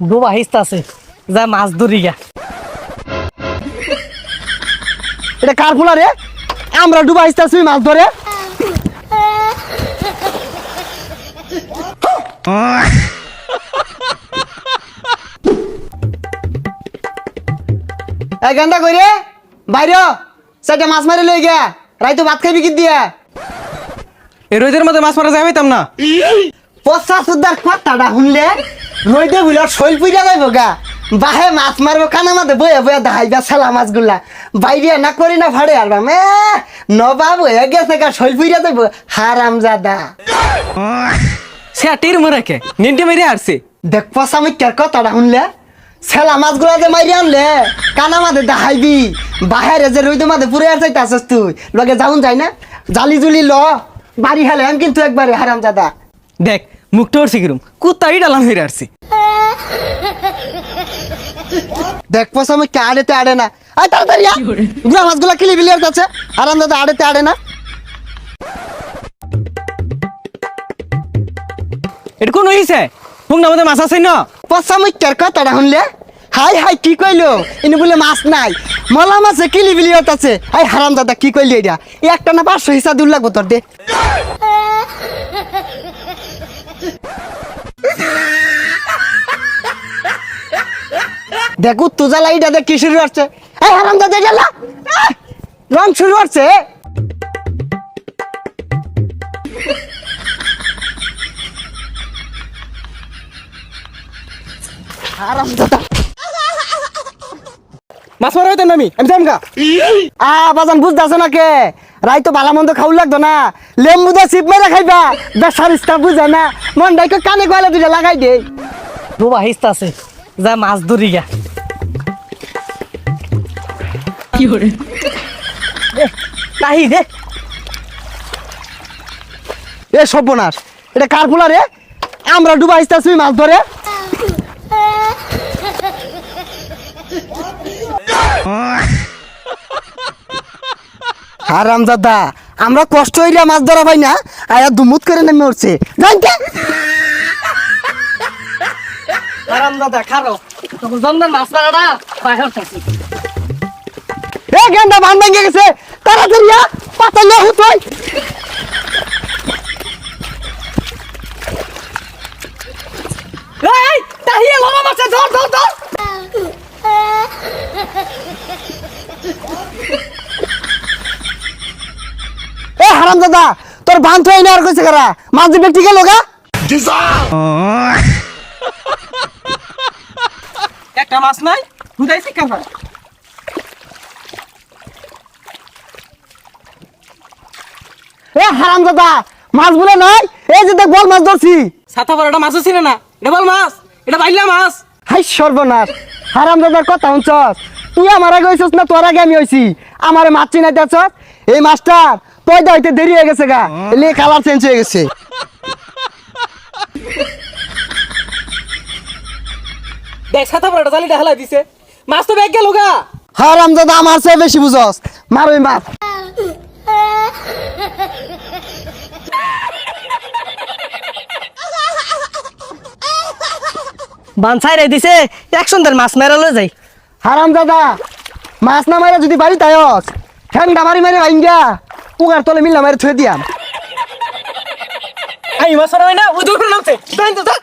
ডোবা হিস্তা আছে। যা মাছ ধরি গা। এটা কার ফুলা রে আমরা ডুবা আসতেছি মাছ ধরে এই গান্ডা কই রে? বাইরে সেটা মাছ মারি লই গিয়া। রাইতো ভাত খাইবি কি দিয়া? এই রোদের মধ্যে মাছ মারা যাইতাম না। পচা সুদার কথাটা শুনলে রইদে বুঝলে শৈল পুইরা যাইব গা বাহে মাছ মারবো কানা মাঝে বয়ে বয়ে দেখাইবা ছেলা মাছগুলা। বাইরে না করি না ভাড়ে আর মে নবাব হয়ে গেছে গা শৈল পুইরা যাইব হারাম জাদা। সে টির মরে কে নিন্টে মেরে আসছে দেখ পচা মিক্কার কথাটা শুনলে ছেলা মাছগুলা যে মাইরে আনলে কানা মাঝে দেখাইবি। বাহেরে যে রইদে মাঝে পুরে আর যাইতে আসস তুই। লগে যাউন যাই না। জালি জুলি ল। বাড়ি হেলেন কিন্তু একবারে হারাম জাদা। দেখ মুখটা উঠছে কিরম কুত্তাই ডালাম হয়ে আসছে। দেখ পয়সা আমি কে আড়েতে আড়ে না। আয় তাড়াতাড়ি। গুলা মাছগুলা কিলি বিলিয়ার যাচ্ছে আরাম দাদা আড়েতে আড়ে না। এটা কোন হইছে? হুং না মধ্যে মাছ আছে না? পয়সা আমি কের কথাটা শুনলে হাই হাই কি কইলো? ইনি বলে মাছ নাই। মলা মাছে কিলি বিলিয়ার আছে হাই হারাম দাদা কি কইলি এটা? এই একটা না পাঁচশো হিসাব দূর লাগবো তোর দে। দেখ উত্তু জ্বালা এটা দেখ কি শুরু হচ্ছে এই হারাম দাদা জ্বালা রং শুরু হচ্ছে মাছ মারা আ, বাজান না কে? রাই তো খাওয়া লাগতো না। লেম্বু চিপ না। মন ডাইকে কানে গলে লাগাই হিস্তা যা মাছ ধরি গা। তাহি দে এ সর্বনাশ। এটা কার পোলা রে? আমরা ডুবা আসতেছি মাছ ধরে। হারাম দাদা আমরা কষ্ট হইলে মাছ ধরা পাই না আয়া দুমুত করে নেমে উঠছে। জানতে আরাম দাদা খারো। তখন জন্মের মাছ মারাটা বাইরে থাকি এ গেন্দা বান ভেঙে গেছে। তাড়াতাড়ি পাতা ধর এ, হারাম দাদা, তোর বান তো এনে আর কইছে কারা? মাছ দিবে ঠিক লগা একটা মাছ নাই? হুদাইছি কাফা এ হারাম দাদা মাছ বলে নাই এই যে দেখ বল মাছ ধরছি। ছাতা পরাটা মাছ ছিল না। এটা বল মাছ এটা বাইলা মাছ। হাই সর্বনাশ হারাম দাদার কথা শুনছস? তুই আমার আগে হইছস না তোর আগে আমি হইছি? আমারে মাছ চিনাই এই মাছটা পয়দা হইতে দেরি হয়ে গেছে গা। এলে কালার চেঞ্জ হয়ে গেছে। দেখ ছাতা পরাটা জালি ঢালা দিছে। মাছ তো ব্যাগ গেল গা। হারাম দাদা আমার চেয়ে বেশি বুঝস। মার ওই মাছ বান ছাইরে দিছে একশন দেড় মাছ মেরা লয়ে যাই। হারাম দাদা মাছ না মারে যদি বাড়ি তায়স ঠ্যাংটা মারি মারি ভাইঙ্গা উগার তলে মিল্লা মারি থুয়ে দিয়াম। এই মাছ না? ওই দূর নামছে। তাই তো যা